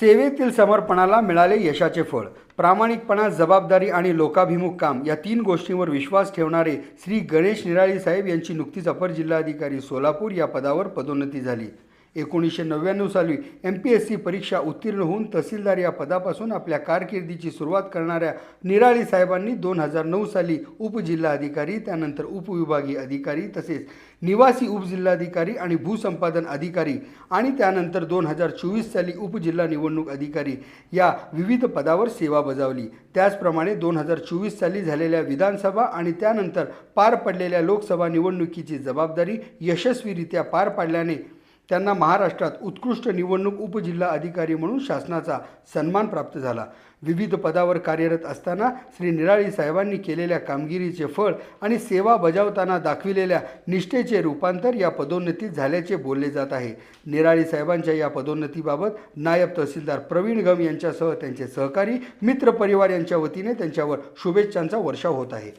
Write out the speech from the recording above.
सेवेतील समर्पणाला मिळाले यशाचे फळ. प्रामाणिकपणा जबाबदारी आणि लोकाभिमुख काम या तीन गोष्टींवर विश्वास ठेवणारे श्री गणेश निराळी साहेब यांची नुकतीच अपर जिल्हाधिकारी सोलापूर या पदावर पदोन्नती झाली. एकोणीसशे नव्याण्णव साली एम पी एस सी परीक्षा उत्तीर्ण होऊन तहसीलदार या पदापासून आपल्या कारकिर्दीची सुरुवात करणाऱ्या निराळी साहेबांनी दोन हजार नऊ साली उपजिल्हाधिकारी त्यानंतर उपविभागीय अधिकारी तसेच निवासी उपजिल्हाधिकारी आणि भूसंपादन अधिकारी आणि त्यानंतर दोन हजार चोवीस साली उपजिल्हा निवडणूक अधिकारी या विविध पदावर सेवा बजावली. त्याचप्रमाणे दोन हजार चोवीस साली झालेल्या विधानसभा आणि त्यानंतर पार पडलेल्या लोकसभा निवडणुकीची जबाबदारी यशस्वीरित्या पार पाडल्याने त्यांना महाराष्ट्रात उत्कृष्ट निवडणूक उपजिल्हा अधिकारी म्हणून शासनाचा सन्मान प्राप्त झाला. विविध पदावर कार्यरत असताना श्री निराळी साहेबांनी केलेल्या कामगिरीचे फळ आणि सेवा बजावताना दाखविलेल्या निष्ठेचे रूपांतर या पदोन्नतीत झाल्याचे बोलले जात आहे. निराळी साहेबांच्या या पदोन्नतीबाबत नायब तहसीलदार प्रवीण गम यांच्यासह त्यांचे सहकारी मित्रपरिवार यांच्या वतीने त्यांच्यावर शुभेच्छांचा वर्षाव होत आहे.